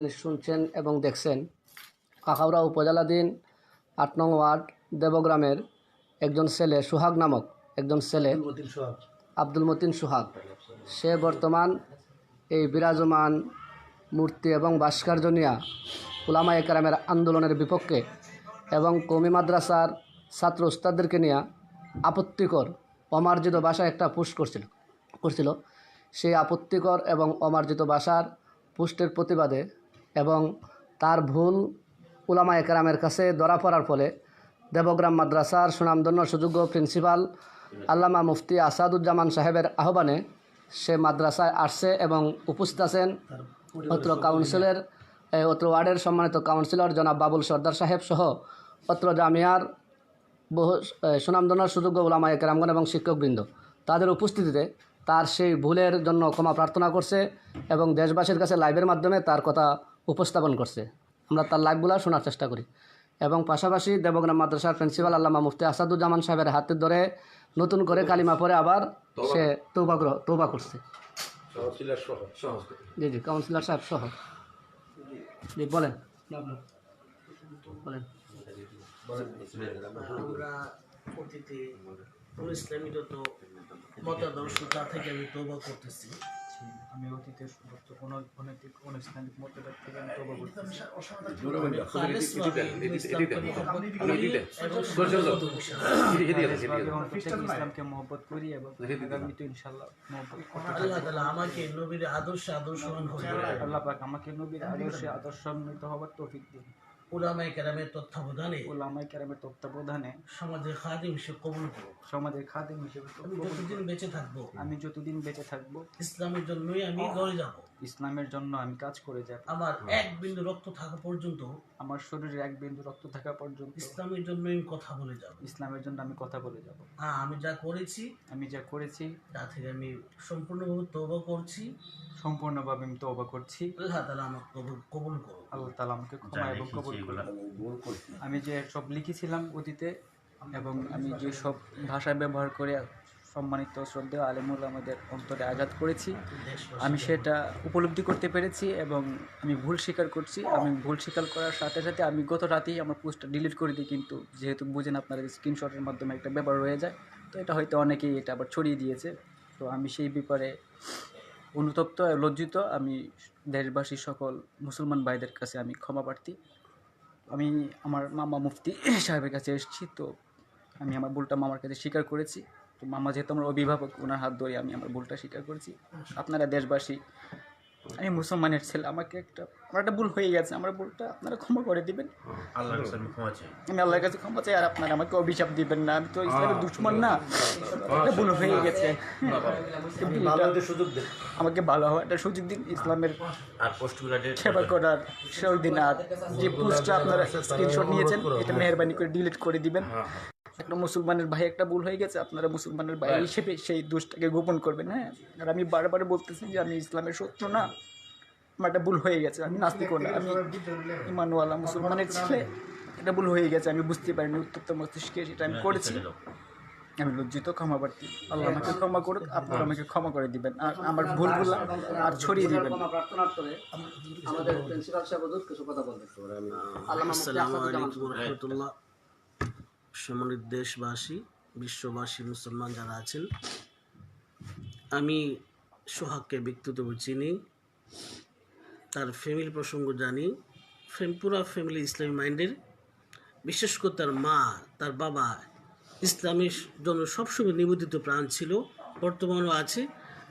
শুনছেন এবং দেখছেন কাকাউড়া উপজেলাধীন আট নং ওয়ার্ড দেবগ্রামের একজন ছেলে সুহাগ নামক একজন ছেলে আব্দুল মতিন সুহাগ। সে বর্তমান এই বিরাজমান মূর্তি এবং ভাস্কর্য নিয়া উলামা একরামের আন্দোলনের বিপক্ষে এবং কমি মাদ্রাসার ছাত্র উস্তাদদেরকে নিয়ে আপত্তিকর অমার্জিত ভাষায় একটা পুশ করছিল করছিল। সেই আপত্তিকর এবং অমার্জিত ভাষার পুষ্টের প্রতিবাদে এবং তার ভুল উলামা একরামের কাছে ধরা পড়ার ফলে দেবগ্রাম মাদ্রাসার সুনামধন্য সুযোগ্য প্রিন্সিপাল আল্লামা মুফতি আসাদুজ্জামান সাহেবের আহ্বানে সে মাদ্রাসায় আসছে এবং উপস্থিত আছেন অত্র কাউন্সিলের অত্র ওয়ার্ডের সম্মানিত কাউন্সিলর জনাব বাবুল সর্দার সাহেব সহ অত্র জামিয়ার বহু সুনামধন্য সুযোগ্য উলামা একরামগণ এবং শিক্ষকবৃন্দ। তাদের উপস্থিতিতে তার সেই ভুলের জন্য ক্ষমা প্রার্থনা করছে এবং দেশবাসীর কাছে লাইভের মাধ্যমে তার কথা উপস্থাপন করছে। আমরা তার লাইভগুলো শোনার চেষ্টা করি। এবং পাশাপাশি দেবগ্রাম মাদ্রাসার প্রিন্সিপাল আল্লামা মুফতি আসাদুজ্জামান সাহেবের হাতে ধরে নতুন করে কালিমা পরে আবার সে তৌবা গ্রহ তৌবা করছে। জি জি কাউন্সিলর সাহেব সহ। জি বলেন। বলেন। আমরা অতীতে ইসলামী যত মতাদর্শ তা থেকে আমি তৌবা করতেছি। আমি অতীতে সমস্ত কোন অনৈতিক অনুষ্ঠানিক মতবাদ থেকে আমি তবা ইসলামকে মহব্বত করি এবং মহব্বত আগামীতে ইনশাল্লাহ মহব্বত করতে চাই। আল্লাহ তালা আমাকে নবীর আদর্শে আদর্শ আল্লাহ পাক আমাকে নবীর আদর্শে আদর্শ হবার তৌফিক দিন। উলামায়ে কেরামের তত্ত্বাবধানে ওলামাই কেরামের তত্ত্বাবধানে সমাজের খাদিম হিসেবে কবুল করো সমাজের খাদিম হিসেবে আমি যতদিন বেঁচে থাকব আমি যতদিন বেঁচে থাকব ইসলামের জন্যই আমি লড়ে যাব। ইসলামের জন্য আমি কাজ করে যাব। আমার এক বিন্দু রক্ত থাকা পর্যন্ত আমার শরীরে এক বিন্দু রক্ত থাকা পর্যন্ত ইসলামের জন্য আমি কথা বলে যাব। ইসলামের জন্য আমি কথা বলে যাব। হ্যাঁ আমি যা করেছি আমি যা করেছি তা থেকে আমি সম্পূর্ণভাবে তৌবা করছি। সম্পূর্ণভাবে আমি তওবা করছি। আল্লাহ তালা আমাকে কবুল কবুল করো আল্লাহ তালা আমাকে ক্ষমা এবং কবুল করুন আমি যে সব লিখেছিলাম অতীতে এবং আমি যে সব ভাষা ব্যবহার করে সম্মানিত শ্রদ্ধেয় আলেমুল আমাদের অন্তরে আঘাত করেছি। আমি সেটা উপলব্ধি করতে পেরেছি এবং আমি ভুল স্বীকার করছি। আমি ভুল স্বীকার করার সাথে সাথে আমি গত রাতেই আমার পোস্টটা ডিলিট করে দিই, কিন্তু যেহেতু বুঝেন আপনারা স্ক্রিনশটের মাধ্যমে একটা ব্যাপার রয়ে যায়, তো এটা হয়তো অনেকেই এটা আবার ছড়িয়ে দিয়েছে। তো আমি সেই ব্যাপারে অনুতপ্ত, লজ্জিত। আমি দেশবাসী সকল মুসলমান ভাইদের কাছে আমি ক্ষমা প্রার্থী। আমি আমার মামা মুফতি সাহেবের কাছে এসেছি, তো আমি আমার ভুলটা মামার কাছে স্বীকার করেছি। তো মামা যেহেতু আমার অভিভাবক ওনার হাত ধরে আমি আমার ভুলটা স্বীকার করেছি। আপনারা দেশবাসী আমি মুসলমানের ছেলে আমাকে একটা আমার একটা ভুল হয়ে গেছে আমার ভুলটা আপনারা ক্ষমা করে দিবেন। আল্লাহর কাছে আমি ক্ষমা চাই। আমি আল্লাহর কাছে ক্ষমা চাই আর আপনারা আমাকে অভিশাপ দিবেন না। আমি তো ইসলামের দুশ্মন না। একটা ভুল হয়ে গেছে। সুযোগ দেন। আমাকে ভালো হওয়ার একটা সুযোগ দিন ইসলামের আর সেবা করার সেই দিন আর যে পোস্টটা আপনারা স্ক্রিনশট নিয়েছেন এটা মেহরবানি করে ডিলিট করে দিবেন। একটা মুসলমানের ভাই একটা ভুল হয়ে গেছে আপনারা মুসলমানের ভাই হিসেবে সেই দোষটাকে গোপন করবেন হ্যাঁ? আর আমি বারবার বলতেছি যে আমি ইসলামের শত্রু না আমার একটা ভুল হয়ে গেছে আমি নাস্তিক না আমি ইমানওয়ালা মুসলমানের ছেলে এটা ভুল হয়ে গেছে আমি বুঝতে পারিনি উত্তপ্ত মস্তিষ্কে সেটা আমি করেছি। আমি লজ্জিত ক্ষমা প্রার্থী আল্লাহ আমাকে ক্ষমা করুক আপনারা আমাকে ক্ষমা করে দিবেন। আর আমার ভুলগুলো আর ছড়িয়ে দিবেন। আমাদের প্রিন্সিপাল সাহেব কিছু কথা বলবেন আল্লামা সম্মানিত দেশবাসী বিশ্ববাসী, মুসলমান যারা আছেন, আমি সোহাগকে ব্যক্তিগতভাবে চিনি, তার ফ্যামিলি প্রসঙ্গ জানি পুরা ফ্যামিলি ইসলামী মাইন্ডের, বিশেষ করে তার মা, তার বাবা ইসলামের জন্য সবসময় নিবেদিত প্রাণ ছিল, বর্তমানেও আছে।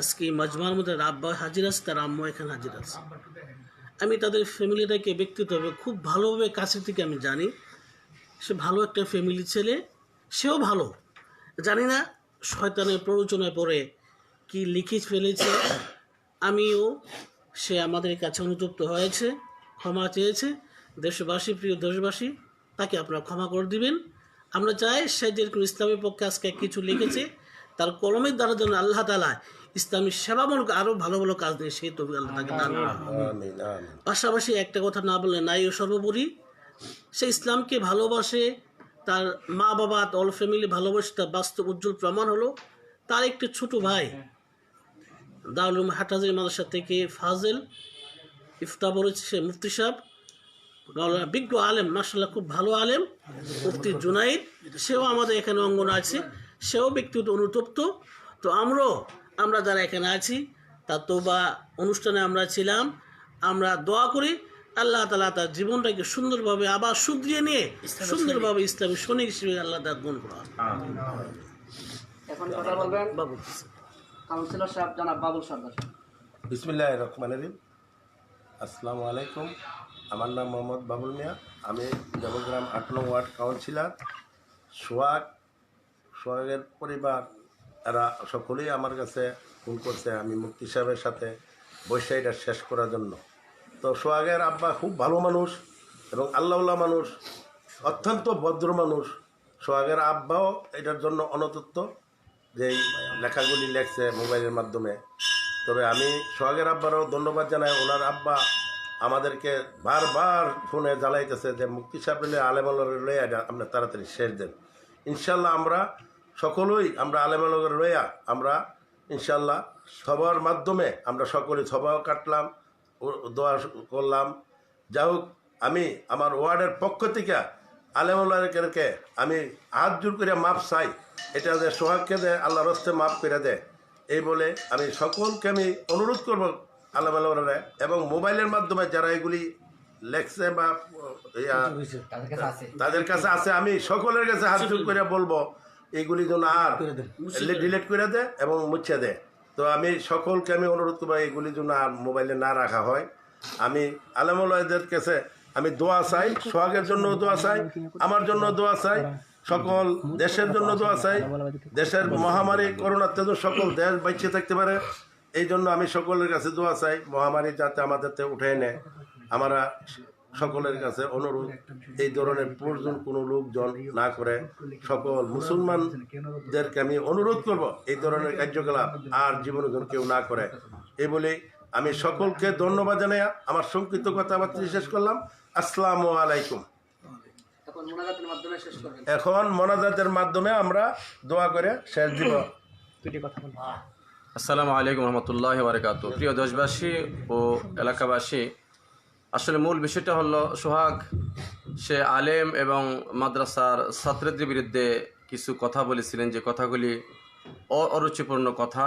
আজকে এই মাজমার মধ্যে তার আব্বা হাজির আছে, তার আম্মা এখানে হাজির আছে। আমি তাদের ফ্যামিলিটাকে ব্যক্তিগতভাবে খুব ভালোভাবে কাছে থেকে আমি জানি। সে ভালো একটা ফ্যামিলি ছেলে সেও ভালো। জানি না শয়তানের প্ররোচনায় পড়ে কি লিখে ফেলেছে। আমিও সে আমাদের কাছে অনুতপ্ত হয়েছে ক্ষমা চেয়েছে। দেশবাসী প্রিয় দেশবাসী তাকে আপনারা ক্ষমা করে দিবেন। আমরা চাই সে যেরকম ইসলামের পক্ষে আজকে কিছু লিখেছে তার কলমের দ্বারা যেন আল্লাহ তালা ইসলামী সেবামূলক আরও ভালো ভালো কাজ নিয়ে সেই তবে আল্লাহ তাকে দান পাশাপাশি একটা কথা না বললে নাই ও সর্বোপরি। সে ইসলামকে ভালোবাসে, তার মা বাবা অল ফ্যামিলি ভালোবাসে, তার বাস্তব উজ্জ্বল প্রমাণ হলো তার একটি ছোট ভাই। দারুল হাটাজের মাদ্রাসা থেকে ফাজেল ইফতা বলেছে সে মুফতি সাহেব। বিজ্ঞ আলেম মাসাল্লাহ খুব ভালো আলেম, মুফতি জুনাইদ। সেও আমাদের এখানে অঙ্গন আছে, সেও ব্যক্তিগত অনুতপ্ত। তো আমরাও, আমরা যারা এখানে আছি, তার তোবা অনুষ্ঠানে আমরা ছিলাম, আমরা দোয়া করি। আল্লাহ তালা তার জীবনটাকে সুন্দরভাবে আবার শুধরিয়ে নিয়ে সুন্দরভাবে ইসলামী সৈনিক হিসেবে আল্লাহ তার গুণ করা এখন কথা বলবেন বাবু। কাউন্সিলর সাহেব জনাব বাবুল সর্দার। বিসমিল্লাহ রহমান রহিম। আসসালামু আলাইকুম। আমার নাম মোহাম্মদ বাবুল মিয়া। আমি দেবগ্রাম আট নং ওয়ার্ড কাউন্সিলর। সোহাগ সোহাগের পরিবার এরা সকলেই আমার কাছে ফোন করছে আমি মুক্তি সাহেবের সাথে বৈশাখীটা শেষ করার জন্য। তো সোহাগের আব্বা খুব ভালো মানুষ এবং আল্লাহওয়ালা মানুষ, অত্যন্ত ভদ্র মানুষ। সোহাগের আব্বাও এটার জন্য অনতত্ব যেই লেখাগুলি লেখছে মোবাইলের মাধ্যমে। তবে আমি সোহাগের আব্বারও ধন্যবাদ জানাই। ওনার আব্বা আমাদেরকে বারবার ফোনে জ্বালাইতেছে যে মুক্তি সাহেব এটা আমরা তাড়াতাড়ি শেষ দেন। ইনশাল্লাহ আমরা সকলেই, আমরা আলেমালের লইয়া আমরা ইনশাল্লাহ সবার মাধ্যমে আমরা সকলে সভাও কাটলাম। দোয়া করলাম। যা হোক আমি আমার ওয়ার্ডের পক্ষ থেকে আলেমুল্লাহকে আমি হাত জোর করে মাপ চাই। এটা যে সোহাগকে দে আল্লাহ রস্তে মাপ করে দেয় এই বলে আমি সকলকে আমি অনুরোধ করব আল্লাহ আল্লাহরে এবং মোবাইলের মাধ্যমে যারা এগুলি লেখছে বা তাদের কাছে আছে। আমি সকলের কাছে হাত জোর করে বলব এইগুলি যেন আর ডিলেট করে দে এবং মুছে দে। তো আমি সকলকে আমি অনুরোধ করব এইগুলি যেন মোবাইলে না রাখা হয়। আমি আলমুল্লাহদের কাছে আমি দোয়া চাই, সোহাগের জন্য দোয়া চাই, আমার জন্য দোয়া চাই, সকল দেশের জন্য দোয়া চাই। দেশের মহামারী করোনার তেজ সকল দেশ বাঁচিয়ে থাকতে পারে। এই জন্য আমি সকলের কাছে দোয়া চাই, মহামারী যাতে আমাদের উঠে নেয় আমরা সকলের কাছে অনুরোধ এই ধরনের প্রয়োজন কোনো লোকজন না করে সকল মুসলমানদেরকে আমি অনুরোধ করব এই ধরনের কার্যকলাপ আর জীবনে যেন কেউ না করে। এই বলে আমি সকলকে ধন্যবাদ জানাই আমার সংক্ষিপ্ত কথাবার্তা শেষ করলাম। আসসালামু আলাইকুম। এখন মোনাজাতের মাধ্যমে এখন মনাজাতের মাধ্যমে আমরা দোয়া করে শেষ দিব। আসসালামু আলাইকুম রহমতুল্লাহ বারকাত প্রিয় দেশবাসী ও এলাকাবাসী আসলে মূল বিষয়টা হলো সোহাগ, সে আলেম এবং মাদ্রাসার ছাত্রদের বিরুদ্ধে কিছু কথা বলেছিলেন, যে কথাগুলি অরুচিপূর্ণ কথা।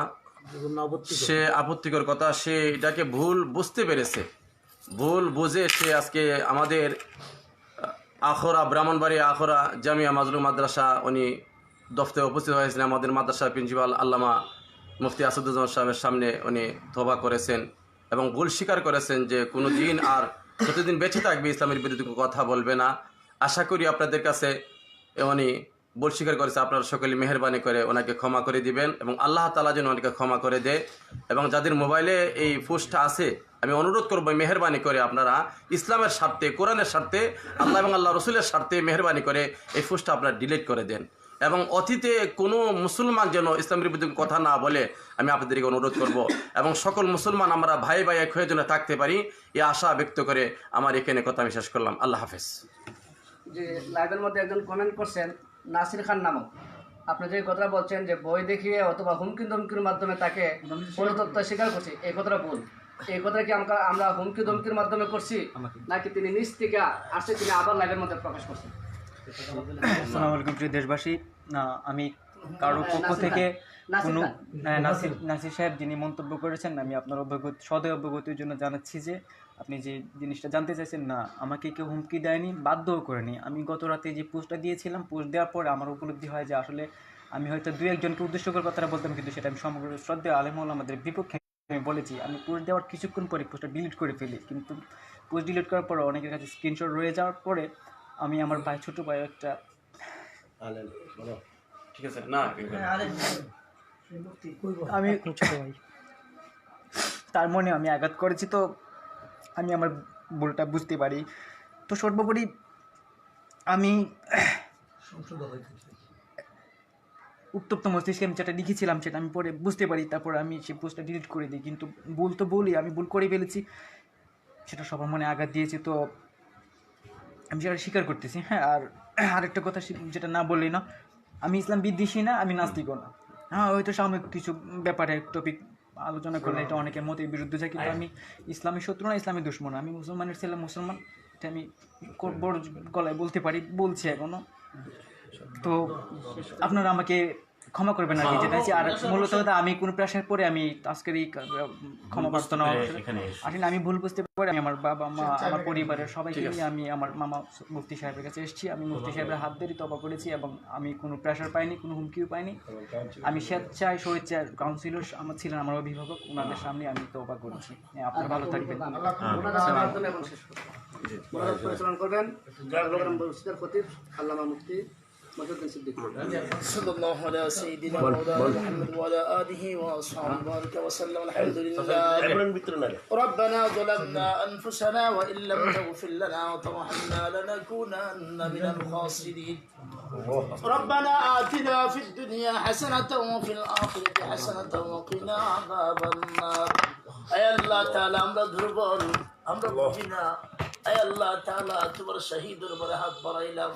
সে আপত্তিকর কথা, সে এটাকে ভুল বুঝতে পেরেছে। ভুল বুঝে সে আজকে আমাদের আখরা ব্রাহ্মণবাড়ি আখরা জামিয়া মাজলু মাদ্রাসা উনি দফতরে উপস্থিত হয়েছিলেন। আমাদের মাদ্রাসার প্রিন্সিপাল আল্লামা মুফতি আসাদুজ্জামান সাহেবের সামনে উনি তোবা করেছেন। এবং ভুল স্বীকার করেছেন যে কোনো দিন আর প্রতিদিন বেঁচে থাকবে ইসলামের বিরুদ্ধে কথা বলবে না। আশা করি আপনাদের কাছে উনি ভুল স্বীকার করেছে, আপনারা সকলে মেহরবানি করে ওনাকে ক্ষমা করে দিবেন এবং আল্লাহ তালা যেন ওনাকে ক্ষমা করে দেয়। এবং যাদের মোবাইলে এই পোস্টটা আছে, আমি অনুরোধ করব মেহরবানি করে আপনারা ইসলামের স্বার্থে, কোরআনের স্বার্থে, আল্লাহ এবং আল্লাহ রসুলের স্বার্থে মেহরবানি করে এই পোস্টটা আপনারা ডিলিট করে দেন। এবং অতীতে কোনো মুসলমান যেন ইসলামের বিরুদ্ধে কথা না বলে আমি আপনাদেরকে অনুরোধ করব। এবং সকল মুসলমান আমরা ভাই ভাই এক হয়ে যেন থাকতে পারি এই আশা ব্যক্ত করে আমার এখানে কথা আমি শেষ করলাম। আল্লাহ হাফেজ। যে লাইভের মধ্যে একজন কমেন্ট করছেন নাসির খান নামক। আপনি যে কথা বলছেন যে বই দেখিয়ে অথবা হুমকি ধমকির মাধ্যমে তাকে পরিতত্ত্ব স্বীকার করছি এই কথাটা ভুল। এই কথা কি আমরা আমরা হুমকি ধমকির মাধ্যমে করছি? নাকি তিনি নিজ থেকে আসছে তিনি আবার লাইভের মধ্যে প্রকাশ করছেন? আসসালামু আলাইকুম প্রিয় দেশবাসী। আমি কারোর পক্ষ থেকে কোনো হ্যাঁ, নাসির নাসির সাহেব যিনি মন্তব্য করেছেন আমি আপনার অবগত সদয় অবগতির জন্য জানাচ্ছি যে আপনি যে জিনিসটা জানতে চাইছেন না আমাকে কেউ হুমকি দেয়নি বাধ্যও করেনি। আমি গত রাতে যে পোস্টটা দিয়েছিলাম পোস্ট দেওয়ার পরে আমার উপলব্ধি হয় যে আসলে আমি হয়তো দু একজনকে উদ্দেশ্য করে কথাটা বলতাম কিন্তু সেটা আমি সমগ্র শ্রদ্ধা আলেমুল আমাদের বিপক্ষে আমি বলেছি। আমি পোস্ট দেওয়ার কিছুক্ষণ পরে পোস্টটা ডিলিট করে ফেলি কিন্তু পোস্ট ডিলিট করার পরে অনেকের কাছে স্ক্রিনশট রয়ে যাওয়ার পরে আমি আমার ভাই ছোটো ভাই একটা। ঠিক আছে না আমি তার মনে আমি আঘাত করেছি তো আমি আমার ভুলটা বুঝতে পারি। তো সর্বোপরি আমি উত্তপ্ত মস্তিষ্কে আমি যেটা লিখেছিলাম সেটা আমি পরে বুঝতে পারি তারপর আমি সেই পোস্টটা ডিলিট করে দিই। কিন্তু ভুল তো বলি আমি ভুল করে ফেলেছি। সেটা সবার মনে আঘাত দিয়েছি তো আমি সেটা স্বীকার করতেছি হ্যাঁ আর আরেকটা কথা যেটা না বললেই না, আমি ইসলাম বিদ্বেষী না, আমি নাস্তিকও না। হ্যাঁ হয়তো সাময়িক কিছু ব্যাপারে টপিক আলোচনা করলে এটা অনেকের মতের বিরুদ্ধে যায়, কিন্তু আমি ইসলামী শত্রু না, ইসলামী দুশ্মন আমি মুসলমানের ছেলে, মুসলমান, এটা আমি বড় গলায় বলতে পারি, বলছি এখনও। তো আপনারা আমাকে ক্ষমা করবেন আর কি যেটা হচ্ছে আর মূলত কথা আমি কোনো প্রেশার পরে আমি আজকের এই ক্ষমা প্রার্থনা আসলে আমি ভুল বুঝতে পারি আমি আমার বাবা মা আমার পরিবারের সবাইকে নিয়ে আমি আমার মামা মুফতি সাহেবের কাছে এসেছি আমি মুফতি সাহেবের হাত ধরে তবা করেছি এবং আমি কোনো প্রেশার পাইনি কোনো হুমকিও পাইনি। আমি স্বেচ্ছায় স্বেচ্ছায় কাউন্সিলর আমার ছিলেন আমার অভিভাবক ওনাদের সামনে আমি তবা করছি। হ্যাঁ, আপনারা ভালো থাকবেন। করবেন। পরিচালনা করবেন। চট্টগ্রাম আল্লামা মুফতি। صلى الله على سيدنا مولانا محمد وعلى آله وأصحابه بارك وسلم الحمد لله এবার ভিতরে না রে। ربنا ظلمنا أنفسنا وإن لم تغفر لنا وترحمنا لنكونن من الخاسرين ربنا آتنا في الدنيا حسنة وفي الآخرة حسنة وقنا عذاب النار أي الله تعالى আমরা দুর্বল আমরা বুঝি না আয় আল্লাহ তাআলা তোমার শহীদের উপরে হাত বাড়াইলাম।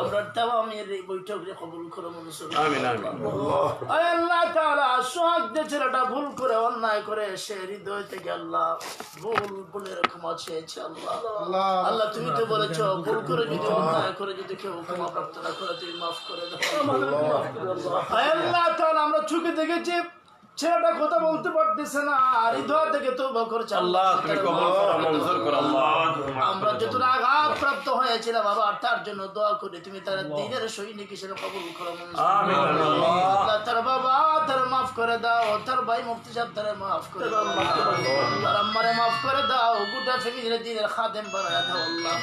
আমরা তাওয়ামের এই বৈঠকে কবুল করে মনসুর আমিন আমিন। আয় আল্লাহ তাআলা সোহাগ যে ছেলেটা ভুল করে অন্যায় করে সে হৃদয় থেকে আল্লাহ ভুল ভুলের ক্ষমা চেয়েছে আল্লাহ। আল্লাহ। তুমি তো বলেছ ভুল করে যদি অন্যায় করে যদি কেউ ক্ষমা প্রার্থনা করে তুমি মাফ করে দাও। আয় আল্লাহ তাআলা আমরা চোখে দেখেছি। ছেলেটা কথা বলতে পারতেছে না আর হৃদয় থেকে তো করছে। আল্লাহ তুমি কবুল করো মঞ্জুর করো আল্লাহ আমরা যতটা আঘাত প্রাপ্ত হয়েছিলাম বাবা তার জন্য দোয়া করি। তুমি তার দিনের সৈনিক হিসেবে কবুল করো তার বাবা তার মাফ করে দাও। তার ভাই মুফতি সাহেব তার মাফ করে দাও। তার আম্মারে মাফ করে দাও। গোটা ফ্যামিলির দিনের খাদেম বানায় দাও আল্লাহ।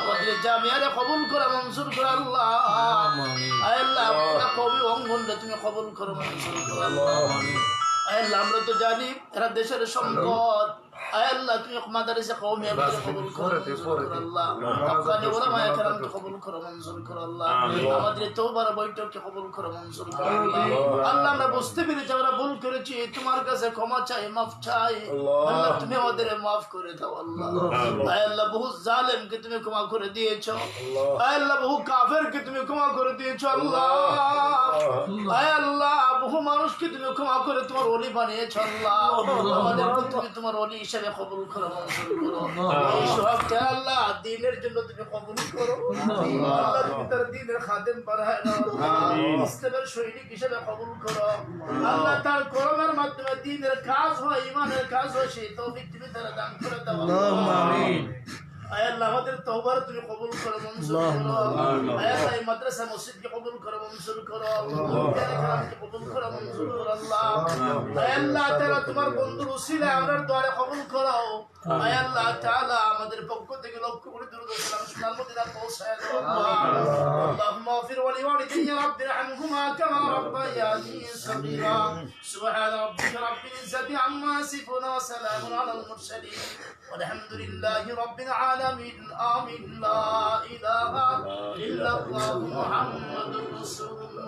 আমাদের জামিয়ারে কবুল করে মঞ্জুর করো আল্লাহ। আল্লাহ কবি অঙ্গনরে তুমি কবুল করো মঞ্জুর করো আল্লাহ। আমরা তো জানি এরা দেশের সম্পদ। আয় আল্লাহ তুমি মাদারিসে কওমিয়া ভিতরে কবুল করো আল্লাহ আফগানি ওলামা একরামকে কবুল করো মঞ্জুর করো আল্লাহ আমাদের তওবার বৈঠককে কবুল করো মঞ্জুর করো আল্লাহ আমরা বুঝতে পেরেছি আমরা ভুল করেছি তোমার কাছে ক্ষমা চাই মাফ চাই আল্লাহ তুমি আমাদের মাফ করে দাও আল্লাহ আয় আল্লাহ বহু জালেমকে তুমি ক্ষমা করে দিয়েছ আয় আল্লাহ বহু কাফেরকে তুমি ক্ষমা করে দিয়েছ আল্লাহ আয় আল্লাহ বহু মানুষকে তুমি ক্ষমা করে তোমার অলি বানিয়েছো আল্লাহ আমাদেরকে তুমি তোমার হিসেবে কবুল করো এই আল্লাহ। দিনের জন্য তুমি কবুল করো। আল্লাহ। তুমি তার দিনের খাদেম বানায় না ইসলামের সৈনিক হিসেবে কবুল করো। আল্লাহ তার করোনার মাধ্যমে দিনের কাজ হয় ইমানের কাজ হয় সেই তৌফিক তুমি তারা দান করে দাও। আয় আল্লাহ আমাদের তওবার তুমি কবুল করো মঞ্জুর করো আয় আল্লাহ এই মাদ্রাসা মসজিদকে কবুল করো মঞ্জুর করো কেরামকে কবুল করো মঞ্জুর করো আল্লাহ আয় আল্লাহ তাআলা তোমার বন্ধুর উসিলায় আমরা দোয়ারে কবুল করো আয় আল্লাহ তাআলা আমাদের পক্ষ থেকে লক্ষ কোটি দরুদ ও সালাম সোনার মদিনা পৌঁছায় দাও আল্লাহ اللهم اغفر ولوالدي رب ارحمهما كما ربياني صغيرا سبحان ربك رب العزة عما يصفون وسلام على المرسلين والحمد لله رب العالمين آمين لا إله إلا الله محمد رسول